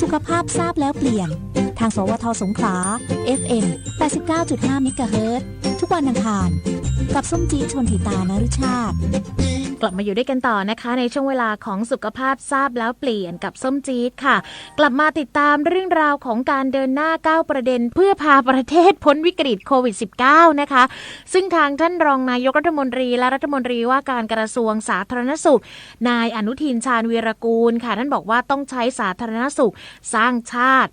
สุขภาพทราบแล้วเปลี่ยน ทาง สวทสงขลา FM 89.5เมกะเฮิรตซ์ทุกวันอังคาร กับส้มจีชนถิตานรุชาติ กลับมาอยู่ด้วยกันต่อนะคะ ในช่วงเวลาของสุขภาพทราบแล้วเปลี่ยนกับส้มจี๊ดค่ะ กลับมาติดตามเรื่องราวของการเดินหน้าก้าวประเด็น เพื่อพาประเทศพ้นวิกฤตโควิด -19 นะคะ ซึ่งทางท่านรองนายกรัฐมนตรีและรัฐมนตรีว่าการกระทรวงสาธารณสุข นายอนุทินชาญวีรกูลค่ะท่านบอกว่าต้องใช้สาธารณสุข สร้างชาติ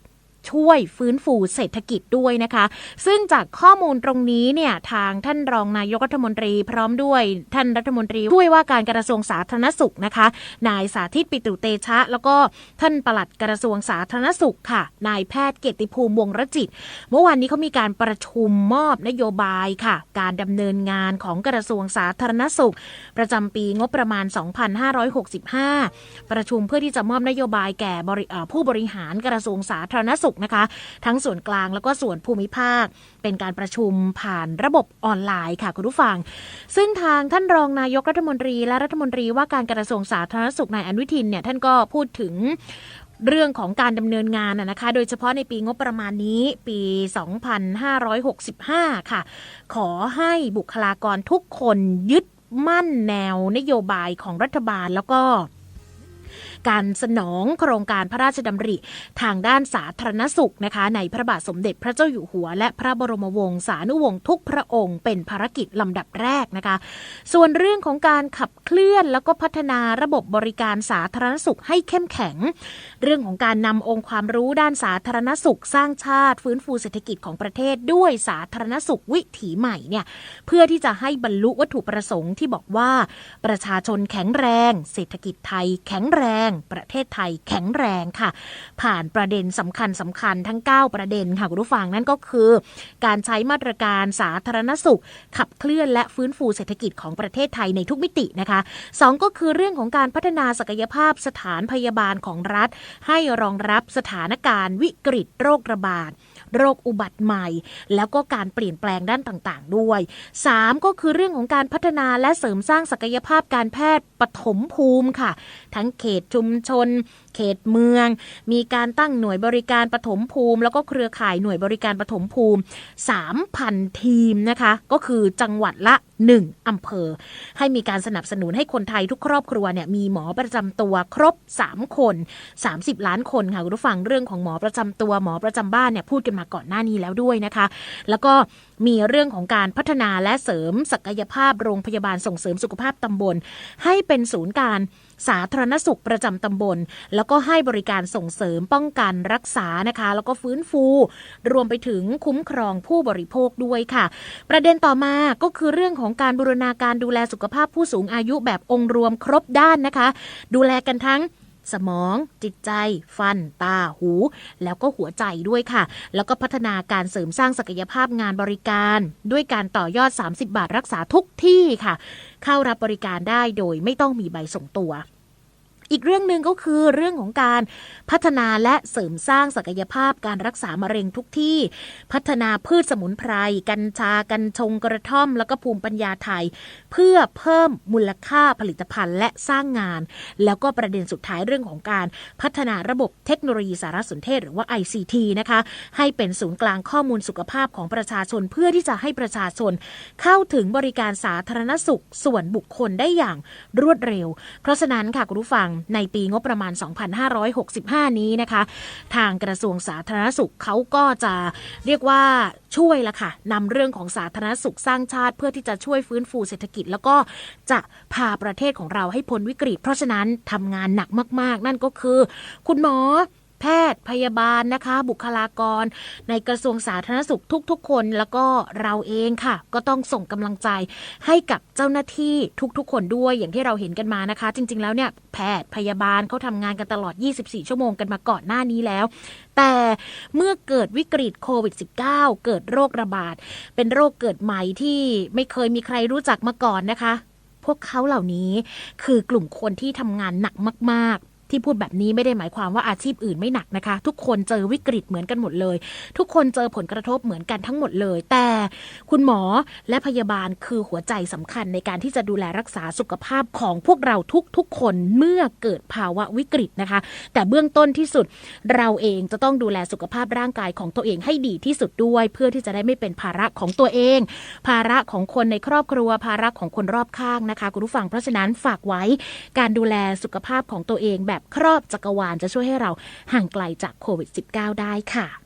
ช่วยฟื้นฟูเศรษฐกิจด้วยนะคะ ซึ่งจากข้อมูลตรงนี้เนี่ยทางท่านรองนายกรัฐมนตรีพร้อมด้วยท่านรัฐมนตรีช่วยว่าการกระทรวงสาธารณสุขนะคะ นายสาธิตปิตุเตชะ แล้วก็ท่านปลัดกระทรวงสาธารณสุขค่ะ นายแพทย์เกียรติภูมิวงรจิต เมื่อวานนี้เขามีการประชุมมอบนโยบายค่ะ การดำเนินงานของกระทรวงสาธารณสุข ประจำปีงบประมาณ 2565 ประชุมเพื่อที่จะมอบนโยบายแก่ผู้บริหารกระทรวงสาธารณสุขนะคะ ทั้งส่วนกลางแล้วก็ส่วนภูมิภาค เป็นการประชุมผ่านระบบออนไลน์ค่ะคุณผู้ฟัง ซึ่งทางท่านรองนายกรัฐมนตรีและรัฐมนตรีว่าการกระทรวงสาธารณสุขนายอนุทินเนี่ยท่านก็พูดถึงเรื่องของการดำเนินงานนะนะคะ โดยเฉพาะในปีงบประมาณนี้ปี 2565 ค่ะ ขอให้บุคลากรทุกคนยึดมั่นแนวนโยบายของรัฐบาลแล้วก็ การสนองโครงการพระราชดำริทางด้านสาธารณสุขนะคะ ในพระบาทสมเด็จพระเจ้าอยู่หัว และพระบรมวงศานุวงศ์ทุกพระองค์ เป็นภารกิจลำดับแรกนะคะ ส่วนเรื่องของการขับเคลื่อนแล้วก็พัฒนาระบบบริการสาธารณสุขให้เข้มแข็ง เรื่องของการนำองค์ความรู้ด้านสาธารณสุขสร้างชาติ ฟื้นฟูเศรษฐกิจของประเทศด้วยสาธารณสุขวิถีใหม่เนี่ยเพื่อที่จะให้บรรลุวัตถุประสงค์ที่บอกว่า ประชาชนแข็งแรง เศรษฐกิจไทยแข็งแรง ประเทศไทยแข็งแรงค่ะ ผ่านประเด็นสำคัญสำคัญทั้ง 9 ประเด็นค่ะคุณผู้ฟังนั่นก็คือ การใช้มาตรการสาธารณสุข ขับเคลื่อนและฟื้นฟูเศรษฐกิจของประเทศไทยในทุกมิตินะคะนะคะสองก็คือเรื่องของการพัฒนาศักยภาพสถานพยาบาลของรัฐ ให้รองรับสถานการณ์วิกฤตโรคระบาดโรคอุบัติใหม่ แล้วก็การเปลี่ยนแปลงด้านต่างๆ ด้วย 3 ก็คือเรื่องของการพัฒนาและเสริมสร้างศักยภาพการแพทย์ปฐมภูมิค่ะ ทั้งเขตชุมชน เขตเมือง มีการตั้งหน่วยบริการปฐมภูมิ แล้วก็เครือข่ายหน่วยบริการปฐมภูมิ 3,000 ทีมนะคะ ก็คือจังหวัดละ1 อำเภอ ให้มีการสนับสนุนให้คนไทยทุกครอบครัวเนี่ยมีหมอประจำตัวครบ 3 คน 30 ล้านคนค่ะคุณผู้ฟังเรื่องของหมอประจำตัวหมอประจำบ้านเนี่ยพูดกันมาก่อนหน้านี้แล้วด้วยนะคะ แล้วก็มีเรื่องของการพัฒนาและเสริมศักยภาพโรงพยาบาลส่งเสริมสุขภาพตำบล ให้เป็นศูนย์การ สาธารณสุขประจำตำบล แล้วก็ให้บริการส่งเสริมป้องกันรักษานะคะ แล้วก็ฟื้นฟู รวมไปถึงคุ้มครองผู้บริโภคด้วยค่ะ ประเด็นต่อมาก็คือเรื่องของการบูรณาการดูแลสุขภาพผู้สูงอายุแบบองค์รวมครบด้านนะคะ ดูแลกันทั้ง สมอง จิตใจ ฟัน ตา หู แล้วก็หัวใจด้วยค่ะ แล้วก็พัฒนาการเสริมสร้างศักยภาพงานบริการ ด้วยการต่อยอด 30 บาทรักษาทุกที่ค่ะ เข้ารับบริการได้โดยไม่ต้องมีใบส่งตัว อีกเรื่องหนึ่งก็คือเรื่องของการพัฒนาและเสริมสร้างศักยภาพการรักษามะเร็งทุกที่ พัฒนาพืชสมุนไพร กัญชา กัญชงกระท่อม แล้วก็ภูมิปัญญาไทย เพื่อเพิ่มมูลค่าผลิตภัณฑ์และสร้างงาน แล้วก็ประเด็นสุดท้ายเรื่องของการพัฒนาระบบเทคโนโลยีสารสนเทศหรือว่า ICT นะคะให้เป็นศูนย์กลางข้อมูลสุขภาพของประชาชน เพื่อที่จะให้ประชาชน เข้าถึงบริการสาธารณสุขส่วนบุคคลได้อย่างรวดเร็ว เพราะฉะนั้นค่ะคุณผู้ฟังในปีงบประมาณ 2565 นี้นะคะ ทางกระทรวงสาธารณสุขเขาก็จะเรียกว่าช่วยละค่ะนำเรื่องของสาธารณสุขสร้างชาติ เพื่อที่จะช่วยฟื้นฟูเศรษฐกิจ แล้วก็จะพาประเทศของเราให้พ้นวิกฤต เพราะฉะนั้นทำงานหนักมาก ๆ นั่นก็คือ คุณหมอ แพทย์พยาบาลนะคะ บุคลากร ในกระทรวงสาธารณสุขทุกๆ คนแล้วก็เราเองค่ะ ก็ต้องส่งกำลังใจให้กับเจ้าหน้าที่ทุกๆ คนด้วยอย่างที่เราเห็นกันมานะคะ จริง ๆ แล้วเนี่ยแพทย์พยาบาลเขาทำงานกันตลอด 24 ชั่วโมงกันมาก่อนหน้านี้แล้ว แต่เมื่อเกิดวิกฤตโควิด -19 เกิดโรคระบาด เป็นโรคเกิดใหม่ที่ไม่เคยมีใครรู้จักมาก่อนนะคะ พวกเขาเหล่านี้คือกลุ่มคนที่ทำงานหนักมากๆ ที่พูดแบบนี้ไม่ได้หมายความว่าอาชีพอื่นไม่หนักนะคะ ทุกคนเจอวิกฤตเหมือนกันหมดเลย ทุกคนเจอผลกระทบเหมือนกันทั้งหมดเลย แต่คุณหมอและพยาบาลคือหัวใจสำคัญในการที่จะดูแลรักษาสุขภาพของพวกเราทุกๆคนเมื่อเกิดภาวะวิกฤตนะคะ แต่เบื้องต้นที่สุดเราเองจะต้องดูแลสุขภาพร่างกายของตัวเองให้ดีที่สุดด้วย เพื่อที่จะได้ไม่เป็นภาระของตัวเอง ภาระของคนในครอบครัว ภาระของคนรอบข้างนะคะคุณผู้ฟังเพราะฉะนั้นฝากไว้การดูแลสุขภาพของตัวเองแบบแบบครอบจักรวาลจะช่วยให้เราห่างไกลจากโควิด -19 ได้ค่ะ